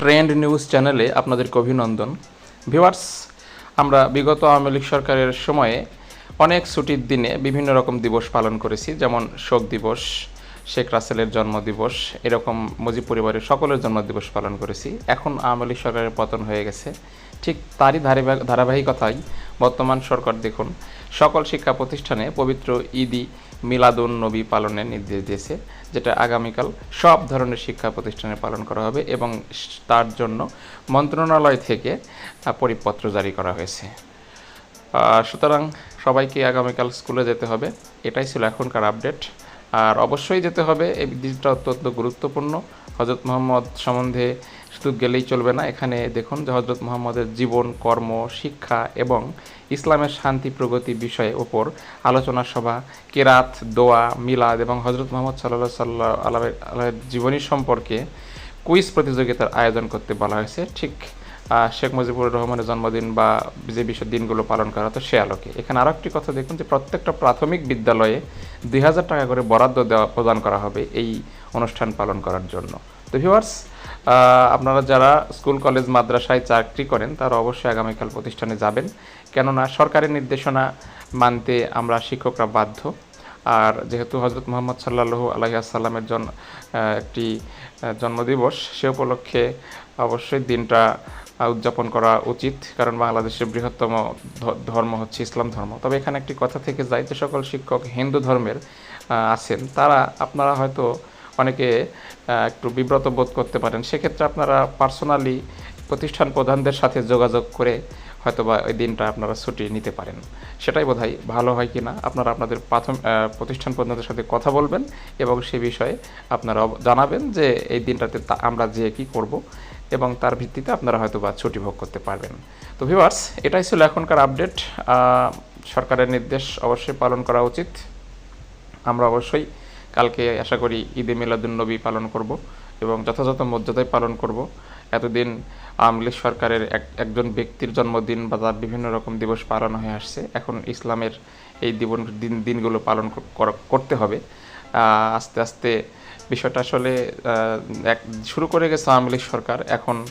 Trend news চ্যানেলে আপনাদেরকে অভিনন্দন। ভিউয়ার্স আমরা বিগত আওয়ামী লীগ সরকারের সময়ে অনেক ছুটির দিনে বিভিন্ন রকম দিবস পালন করেছি, যেমন শোক দিবস, শেখ রাসেলের জন্মদিবস, এরকম মুজিব পরিবারের সকলের জন্মদিবস পালন করেছি। এখন আওয়ামী লীগ সরকারের পতন হয়ে গেছে। ঠিক তারই ধারাবাহিক ধারাবাহিকতায় বর্তমান সরকার দেখুন, সকল শিক্ষা প্রতিষ্ঠানে পবিত্র ঈদি মিলাদুন নবী পালনের নির্দেশ দিয়েছে, যেটা আগামীকাল সব ধরনের শিক্ষা প্রতিষ্ঠানে পালন করা হবে এবং তার জন্য মন্ত্রণালয় থেকে পরিপত্র জারি করা হয়েছে। সুতরাং সবাইকে আগামীকাল স্কুলে যেতে হবে, এটাই ছিল এখনকার আপডেট। আর অবশ্যই যেতে হবে, এই দিনটা অত্যন্ত গুরুত্বপূর্ণ। হজরত মোহাম্মদ সম্বন্ধে শুধু গেলেই চলবে না। এখানে দেখুন, যে হজরত মোহাম্মদের জীবন, কর্ম, শিক্ষা এবং ইসলামের শান্তি প্রগতি বিষয়ে ওপর আলোচনা সভা, কেরাত, দোয়া, মিলাদ এবং হজরত মোহাম্মদ সাল্লাহ সাল্লাহ আল্লাহ জীবনী সম্পর্কে কুইজ প্রতিযোগিতার আয়োজন করতে বলা হয়েছে। ঠিক শেখ মুজিবুর রহমানের জন্মদিন বা যে বিষয় দিনগুলো পালন করা হতো সে আলোকে। এখানে আরও একটি কথা দেখুন, যে প্রত্যেকটা প্রাথমিক বিদ্যালয়ে দুই হাজার টাকা করে বরাদ্দ দেওয়া প্রদান করা হবে এই অনুষ্ঠান পালন করার জন্য। তো ভিউয়ার্স আপনারা যারা স্কুল, কলেজ, মাদ্রাসায় চাকরি করেন, তারা অবশ্যই আগামীকাল প্রতিষ্ঠানে যাবেন। কেননা সরকারের নির্দেশনা মানতে আমরা শিক্ষকরা বাধ্য। আর যেহেতু হজরত মোহাম্মদ সাল্লাহ আলহিহাসাল্লামের জন একটি জন্মদিবস, সে উপলক্ষে অবশ্যই দিনটা উদযাপন করা উচিত। কারণ বাংলাদেশের বৃহত্তম ধর্ম হচ্ছে ইসলাম ধর্ম। তবে এখানে একটি কথা থেকে যায় যে সকল শিক্ষক হিন্দু ধর্মের আছেন। তারা, আপনারা হয়তো অনেকে একটু বিব্রত বোধ করতে পারেন। সেক্ষেত্রে আপনারা পার্সোনালি প্রতিষ্ঠান প্রধানদের সাথে যোগাযোগ করে হয়তোবা ওই দিনটা আপনারা ছুটি নিতে পারেন। সেটাই বোধহয় ভালো হয় কি না আপনারা আপনাদের প্রাথমিক প্রতিষ্ঠান প্রধানদের সাথে কথা বলবেন এবং সে বিষয়ে আপনারা জানাবেন যে এই দিনটাতে আমরা যে কী করব এবং তার ভিত্তিতে আপনারা হয়তো বা ছুটি ভোগ করতে পারবেন। তো ভিউয়ার্স, এটাই ছিল এখনকার আপডেট। সরকারের নির্দেশ অবশ্যই পালন করা উচিত। আমরা অবশ্যই কালকে আশা করি ঈদে মিলাদুন্নবী পালন করব এবং যথাযথ মর্যাদায় পালন করব। এতদিন আওয়ামী লীগ সরকারের এক, একজন ব্যক্তির জন্মদিন বা তার বিভিন্ন রকম দিবস পালন হয়ে আসছে। এখন ইসলামের এই দিবন, দিন, দিনগুলো পালন কর- কর- করতে হবে। আস্তে আস্তে বিষয়টা আসলে এক, শুরু করে গেছে আওয়ামী লীগ সরকার। এখন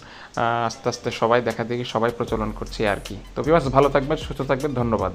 আস্তে আস্তে সবাই দেখা দেখি সবাই প্রচলন করছে আর কি। তো বিবাস ভালো থাকবেন, সুস্থ থাকবেন, ধন্যবাদ।